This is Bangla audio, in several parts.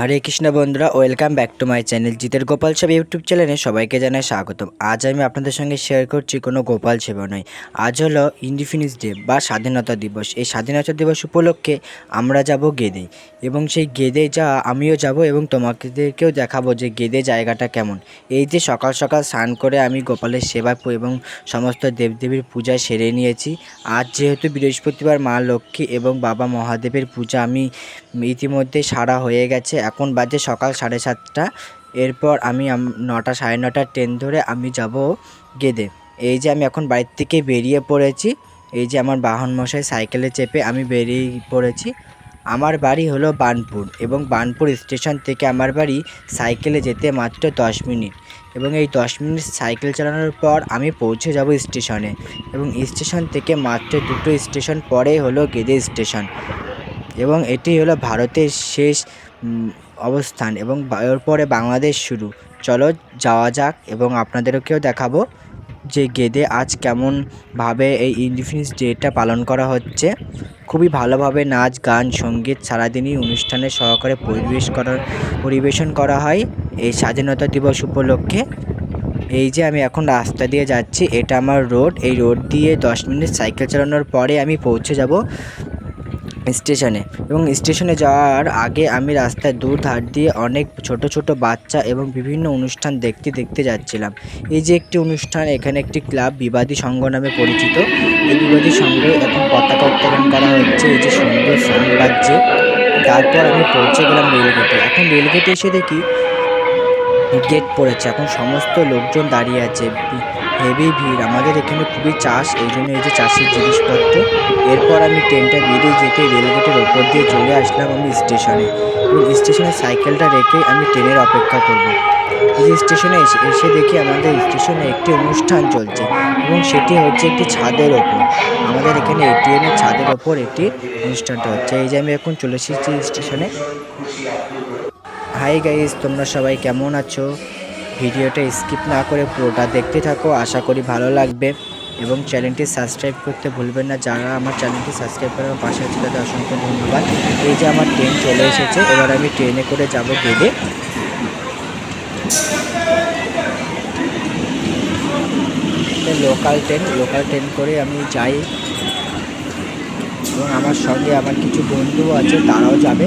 হরে কৃষ্ণ বন্ধুরা, welcome back to my channel জিতের গোপাল সেবা ইউটিউব চ্যানেলে সবাইকে জানাই স্বাগতম। আজ আমি আপনাদের সঙ্গে শেয়ার করছি কোনো গোপাল সেবা নয়। আজ হলো ইন্ডিপেন্ডেন্স ডে বা স্বাধীনতা দিবস। এই স্বাধীনতা দিবস উপলক্ষে আমরা যাব গেদে এবং সেই গেদে যা আমিও যাব এবং তোমাদেরকেও দেখাবো যে গেদে জায়গাটা কেমন। এই যে সকাল সকাল স্নান করে আমি গোপালের সেবা এবং সমস্ত দেবদেবীর পূজা সেরে নিয়েছি। আজ যেহেতু বৃহস্পতিবার মা লক্ষ্মী এবং বাবা মহাদেবের পূজা আমি ইতিমধ্যে সারা হয়ে গেছে। এখন বাজে সকাল সাড়ে সাতটা। এরপর আমি নটা সাড়ে নটার ট্রেন ধরে আমি যাব গেদে। এই যে আমি এখন বাড়ির থেকে বেরিয়ে পড়েছি, এই যে আমার বাহন মশাই সাইকেলে চেপে আমি বেরিয়ে পড়েছি। আমার বাড়ি হলো বানপুর এবং বানপুর স্টেশন থেকে আমার বাড়ি সাইকেলে যেতে মাত্র দশ মিনিট এবং এই দশ মিনিট সাইকেল চালানোর পর আমি পৌঁছে যাব স্টেশনে এবং স্টেশন থেকে মাত্র দুটো স্টেশন পরে হলো গেদে স্টেশন এবং এটি হলো ভারতের শেষ অবস্থান এবং বা- এরপরে বাংলাদেশ শুরু। চলো যাওয়া যাক এবং আপনাদেরকেও দেখাবো যে গেদে আজ কেমনভাবে এই ইন্ডিপেন্ডেন্স ডেটা পালন করা হচ্ছে। খুবই ভালোভাবে নাচ, গান, সংগীত সারাদিনই অনুষ্ঠানে সহকারে পরিবেশ করার, পরিবেশন করা হয় এই স্বাধীনতা দিবস উপলক্ষে। এই যে আমি এখন রাস্তা দিয়ে যাচ্ছি, এটা আমার রোড। এই রোড দিয়ে দশ মিনিট সাইকেল চালানোর পরে আমি পৌঁছে যাব। স্টেশনে। এবং স্টেশনে যাওয়ার আগে আমি রাস্তার দু ধার দিয়ে অনেক ছোট ছোট বাচ্চা এবং বিভিন্ন অনুষ্ঠান দেখতে দেখতে যাচ্ছিলাম। এই যে একটি অনুষ্ঠান, এখানে একটি ক্লাব, বিবাদী সংঘ নামে পরিচিত। এই বিবাদী সংঘে এখন পতাকা উত্তোলন করা হচ্ছে। এই যে সুন্দর সাউন্ড বাজছে তারপর আমি পৌঁছে গেলাম রেলগেটে। এখন রেলগেটে এসে দেখি গেট পড়েছে। এখন সমস্ত লোকজন দাঁড়িয়ে আছে। হেভি ভিড়। আমাদের এখানে খুবই চাষ, এই জন্য এই যে চাষের জিনিসপত্র। এরপর আমি ট্রেনটা বেরিয়ে যেতে রেলগেটের ওপর দিয়ে চলে আসলাম আমি স্টেশনে। এবং স্টেশনে সাইকেলটা রেখে আমি ট্রেনের অপেক্ষা করব। এই স্টেশনে এসে এসে দেখি আমাদের স্টেশনে একটি অনুষ্ঠান চলছে। এবং সেটি হচ্ছে একটি ছাদের ওপর। আমাদের এখানে এটিএমের ছাদের ওপর একটি অনুষ্ঠানটা হচ্ছে। এই যে আমি এখন চলে এসেছি স্টেশনে। হাই গাইস তোমরা সবাই কেমন আছো? ভিডিওটা স্কিপ না করে পুরোটা দেখতে থাকো। আশা করি ভালো লাগবে। এবং চ্যানেলটি সাবস্ক্রাইব করতে ভুলবেন না। যারা আমার চ্যানেলটি সাবস্ক্রাইব করে আমার পাশে আছে তাদের অসংখ্য ধন্যবাদ। এই যে আমার ট্রেন চলে এসেছে, এবার আমি ট্রেনে করে যাব Gede local train local train করে আমি যাই। এবং আমার সঙ্গে আমার কিছু বন্ধু আছে, তারাও যাবে।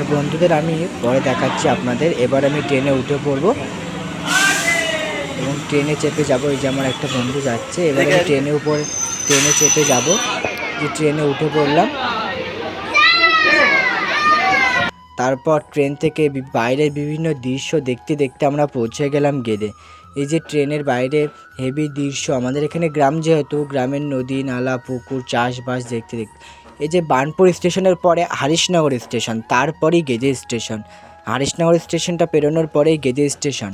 আমার বন্ধুদের আমি পরে দেখাচ্ছি আপনাদের। এবার আমি ট্রেনে উঠে পড়ব। এবং ট্রেনে চেপে যাব, এই যে আমার একটা বন্ধু যাচ্ছে। এবার আমি ট্রেনে উপর, ট্রেনে চেপে যাব। যে ট্রেনে উঠে পড়লাম। তারপর ট্রেন থেকে বাইরের বিভিন্ন দৃশ্য দেখতে দেখতে আমরা পৌঁছে গেলাম গেদে। এই যে ট্রেনের বাইরে হেভি দৃশ্য। আমাদের এখানে গ্রাম যেহেতু, গ্রামের নদী, নালা, পুকুর, চাষবাস দেখতে দেখতে। এই যে বার্নপুর স্টেশনের পরে হারিশনগর স্টেশন, তারপরেই গেজে স্টেশন। হারিশনগর স্টেশনটা পেরোনোর পরেই গেজে স্টেশন।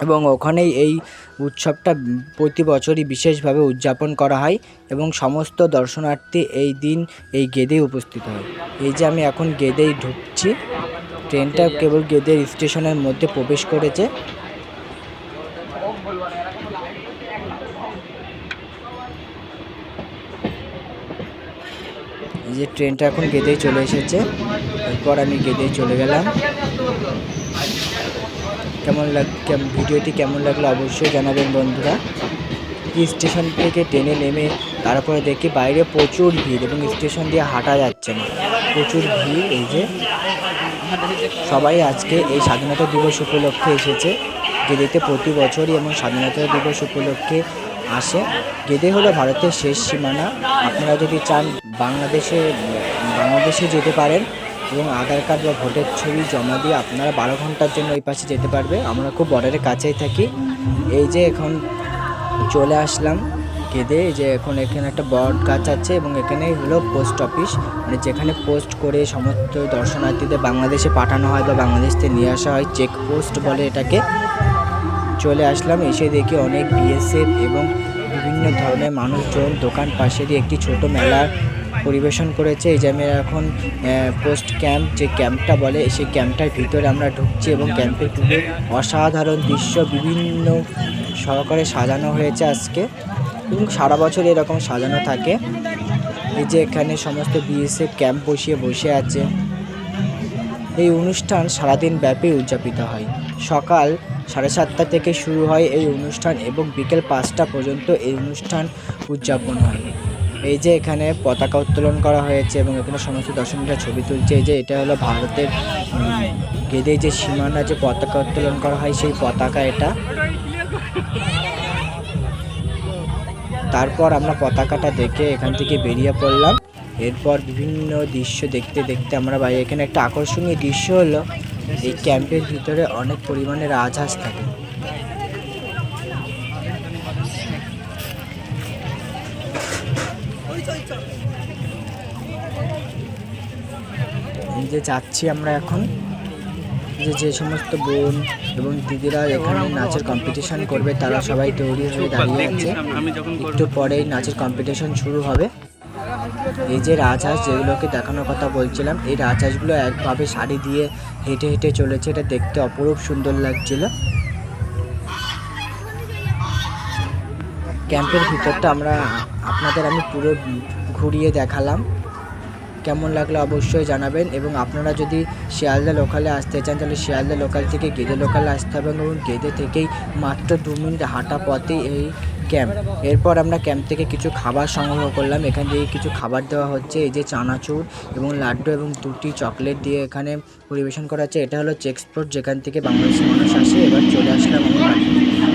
এবং ওখানেই এই উৎসবটা প্রতি বছরই বিশেষভাবে উদযাপন করা হয় এবং সমস্ত দর্শনার্থী এই দিন এই গেদেই উপস্থিত হয়। এই যে আমি এখন গেদেই ঢুকছি, ট্রেনটা কেবল গেদের স্টেশনের মধ্যে প্রবেশ করেছে। এই যে ট্রেনটা এখন গেদেই চলে এসেছে। এরপর আমি গেদেই চলে গেলাম। কেমন লাগ ভিডিওটি কেমন লাগল অবশ্যই জানাবেন বন্ধুরা। স্টেশন থেকে ট্রেনে নেমে তারপরে দেখি বাইরে প্রচুর ভিড় এবং স্টেশন দিয়ে হাঁটা যাচ্ছে না। প্রচুর ভিড় এই যে। সবাই আজকে এই স্বাধীনতা দিবস উপলক্ষে এসেছে। গেদেতে প্রতি বছরই এবং স্বাধীনতা দিবস উপলক্ষে আসে। গেদে হলো ভারতের শেষ সীমানা। আপনারা যদি চান বাংলাদেশে বাংলাদেশে যেতে পারেন এবং আধার কার্ড বা ভোটের ছবি জমা দিয়ে আপনারা বারো ঘণ্টার জন্য ওই পাশে যেতে পারবে। আমরা খুব বর্ডারের কাছেই থাকি। এই যে এখন চলে আসলাম গেদে। এই যে এখন এখানে একটা বট গাছ আছে এবং এখানেই হলো পোস্ট অফিস। মানে যেখানে পোস্ট করে সমস্ত দর্শনার্থীদের বাংলাদেশে পাঠানো হয় বা বাংলাদেশ থেকে নিয়ে আসা হয়। চেক পোস্ট বলে এটাকে। চলে আসলাম। এসে দেখি অনেক বিএসএফ এবং বিভিন্ন ধরনের মানুষজন দোকান পাশে দিয়ে একটি ছোট মেলা পরিবেশন করেছে। এই যে আমি এখন পোস্ট ক্যাম্প যে ক্যাম্পটা বলে, সেই ক্যাম্পটার ভিতরে আমরা ঢুকছি এবং ক্যাম্পের খুবই অসাধারণ দৃশ্য বিভিন্ন সহকারে সাজানো হয়েছে আজকে এবং সারা বছর এরকম সাজানো থাকে। এই যে এখানে সমস্ত বিএসএফ ক্যাম্প বসিয়ে বসে আছে। এই অনুষ্ঠান সারাদিন ব্যাপী উদযাপিত হয়। সকাল সাড়ে সাতটা থেকে শুরু হয় এই অনুষ্ঠান এবং বিকেল পাঁচটা পর্যন্ত এই অনুষ্ঠান উদযাপন হয়। এই যে এখানে পতাকা উত্তোলন করা হয়েছে এবং এখানে সমস্ত দর্শকরা ছবি তুলছে, এই যে এটা হলো ভারতের গেদে যে সীমানা যে পতাকা উত্তোলন করা হয় সেই পতাকা এটা। তারপর আমরা পতাকাটা দেখে এখান থেকে বেরিয়ে পড়লাম। এরপর বিভিন্ন দৃশ্য দেখতে দেখতে আমরা বাইরে এখানে একটা আকর্ষণীয় দৃশ্য হলো এই ক্যাম্পের ভিতরে অনেক পরিমাণে রাজহাঁস থাকে। যে যাচ্ছি আমরা এখন, যে যে সমস্ত বোন এবং দিদিরা এখানে নাচের কম্পিটিশন করবে, তারা সবাই তৈরি হয়ে দাঁড়িয়ে আছে। একটু পরেই নাচের কম্পিটিশন শুরু হবে। এই যে রাজহাঁস যেগুলোকে দেখানোর কথা বলছিলাম, এই রাজহাঁসগুলো একভাবে শাড়ি দিয়ে হেঁটে হেঁটে চলেছে। এটা দেখতে অপরূপ সুন্দর লাগছিল। ক্যাম্পের ভিতরটা আমরা, আপনাদের আমি পুরো ঘুরিয়ে দেখালাম। কেমন লাগল অবশ্যই জানাবেন এবং আপনারা যদি শিয়ালদা লোকালে আসতে চান, তাহলে শিয়ালদা লোকাল থেকে গেদে লোকালে আসতে হবে এবং গেদে থেকেই মাত্র দু মিনিট হাঁটা পথেই এই ক্যাম্প। এরপর আমরা ক্যাম্প থেকে কিছু খাবার সংগ্রহ করলাম। এখান থেকে কিছু খাবার দেওয়া হচ্ছে, এই যে চানাচুর এবং লাড্ডু এবং দুটি চকলেট দিয়ে এখানে পরিবেশন করা হচ্ছে। এটা হলো চেক স্পোর্ট, যেখান থেকে বাংলাদেশের মানুষ আসে। এবার চলে আসলাম আমার।